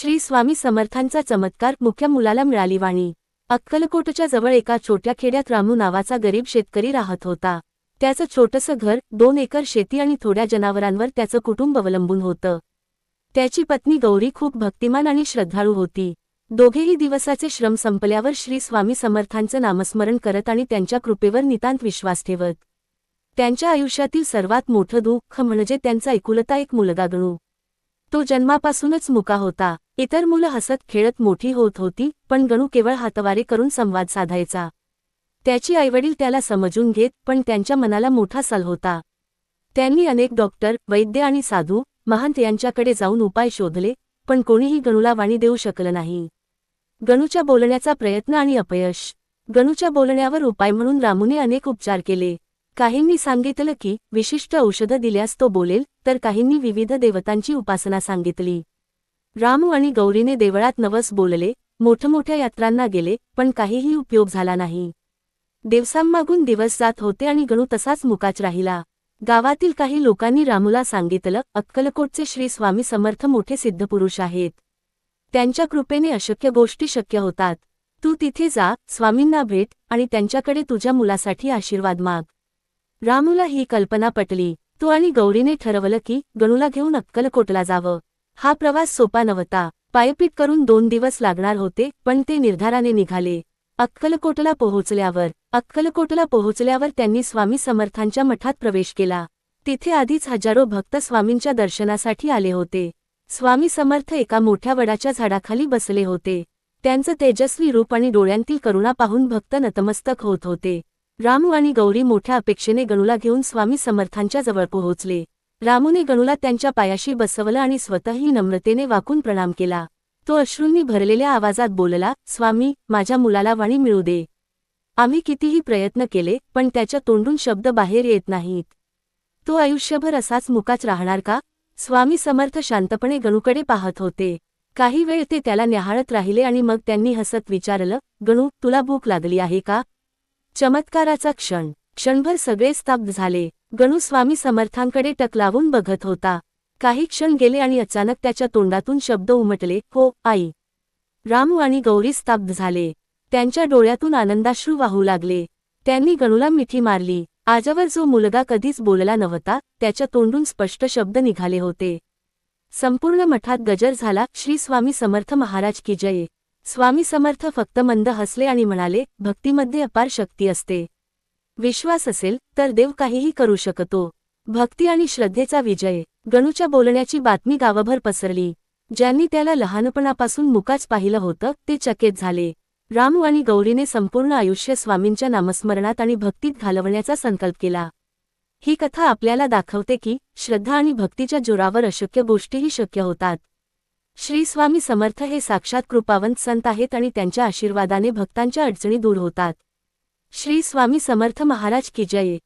श्री स्वामी समर्थांचा चमत्कार मुख्या मुलाला मिळाली वाणी अक्कलकोटच्या जवळ एका छोट्या खेड्यात रामू नावाचा गरीब शेतकरी राहत होता. त्याचं छोटंसं घर दोन एकर शेती आणि थोड्या जनावरांवर त्याचं कुटुंब अवलंबून होतं. त्याची पत्नी गौरी खूप भक्तिमान आणि श्रद्धाळू होती. दोघेही दिवसाचे श्रम संपल्यावर श्री स्वामी समर्थांचं नामस्मरण करत आणि त्यांच्या कृपेवर नितांत विश्वास ठेवत. त्यांच्या आयुष्यातील सर्वात मोठं दुःख म्हणजे त्यांचा एकुलता एक मुलगा गणू. तो जन्मापासूनच मुका होता. इतर मुलं हसत खेळत मोठी होत होती पण गणू केवळ हातवारे करून संवाद साधायचा. त्याची आईवडील त्याला समजून घेत पण त्यांच्या मनाला मोठा सल होता. त्यांनी अनेक डॉक्टर वैद्य आणि साधू महंत यांच्याकडे जाऊन उपाय शोधले पण कोणीही गणूला वाणी देऊ शकलं नाही. गणूच्या बोलण्याचा प्रयत्न आणि अपयश. गणूच्या बोलण्यावर उपाय म्हणून रामूने अनेक उपचार केले. काहींनी सांगितलं की विशिष्ट औषधं दिल्यास तो बोलेल तर काहींनी विविध देवतांची उपासना सांगितली. रामू आणि गौरीने देवळात नवस बोलले मोठमोठ्या यात्रांना गेले पण काहीही उपयोग झाला नाही. दिवसांमागून दिवस जात होते आणि गणू तसाच मुकाच राहिला. गावातील काही लोकांनी रामूला सांगितलं अक्कलकोटचे श्री स्वामी समर्थ मोठे सिद्धपुरुष आहेत. त्यांच्या कृपेने अशक्य गोष्टी शक्य होतात. तू तिथे जा स्वामींना भेट आणि त्यांच्याकडे तुझ्या मुलासाठी आशीर्वाद माग. रामूला ही कल्पना पटली. तो आणि गौरीने ठरवलं की गणूला घेऊन अक्कलकोटला जावं. हा प्रवास सोपा नव्हता. पायपीट करून दोन दिवस लागणार होते पण ते निर्धाराने निघाले. अक्कलकोटला पोहोचल्यावर अक्कलकोटला पोहोचल्यावर त्यांनी स्वामी समर्थांच्या मठात प्रवेश केला. तिथे आधीच हजारो भक्त स्वामींच्या दर्शनासाठी आले होते. स्वामी समर्थ एका मोठ्या वडाच्या झाडाखाली बसले होते. त्यांचं तेजस्वी रूप आणि डोळ्यांतील करुणा पाहून भक्त नतमस्तक होत होते. रामू आणि गौरी मोठ्या अपेक्षेने गणूला घेऊन स्वामी समर्थांच्या जवळ पोहोचले. रामूने गणूला त्यांच्या पायाशी बसवलं आणि स्वतःही नम्रतेने वाकून प्रणाम केला. तो अश्रूंनी भरलेल्या आवाजात बोलला स्वामी माझ्या मुलाला वाणी मिळू दे. आम्ही कितीही प्रयत्न केले पण त्याच्या तोंडून शब्द बाहेर येत नाहीत. तो आयुष्यभर असाच मुकाच राहणार का? स्वामी समर्थ शांतपणे गणूकडे पाहत होते. काही वेळ ते त्याला न्याहाळत राहिले आणि मग त्यांनी हसत विचारलं गणू तुला भूक लागली आहे का? चमत्काराचा क्षण. क्षणभर सगळे स्तब्ध झाले. गणू स्वामी समर्थांकडे टकलावून बघत होता. काही क्षण गेले आणि अचानक त्याच्या तोंडातून शब्द उमटले हो आई. रामू आणि गौरी स्तब्ध झाले. त्यांच्या डोळ्यातून आनंदाश्रू वाहू लागले. त्यांनी गणूला मिठी मारली. आजवर जो मुलगा कधीच बोलला नव्हता त्याच्या तोंडून स्पष्ट शब्द निघाले होते. संपूर्ण मठात गजर झाला. श्री स्वामी समर्थ महाराज की जय. स्वामी समर्थ फक्त मंद हसले आणि म्हणाले भक्तीमध्ये अपार शक्ती असते. विश्वास असेल तर देव काहीही करू शकतो. भक्ती आणि श्रद्धेचा विजय. गणूच्या बोलण्याची बातमी गावभर पसरली. ज्यांनी त्याला लहानपणापासून मुकाच पाहिलं होतं ते चकित झाले. रामू आणि गौरीने संपूर्ण आयुष्य स्वामींच्या नामस्मरणात आणि भक्तीत घालवण्याचा संकल्प केला. ही कथा आपल्याला दाखवते की श्रद्धा आणि भक्तीच्या जोरावर अशक्य गोष्टीही शक्य होतात. श्री स्वामी समर्थ हे साक्षात कृपावंत संत आहेत आणि त्यांच्या आशीर्वादाने भक्तांच्या अडचणी दूर होतात. श्री स्वामी समर्थ महाराज की जय.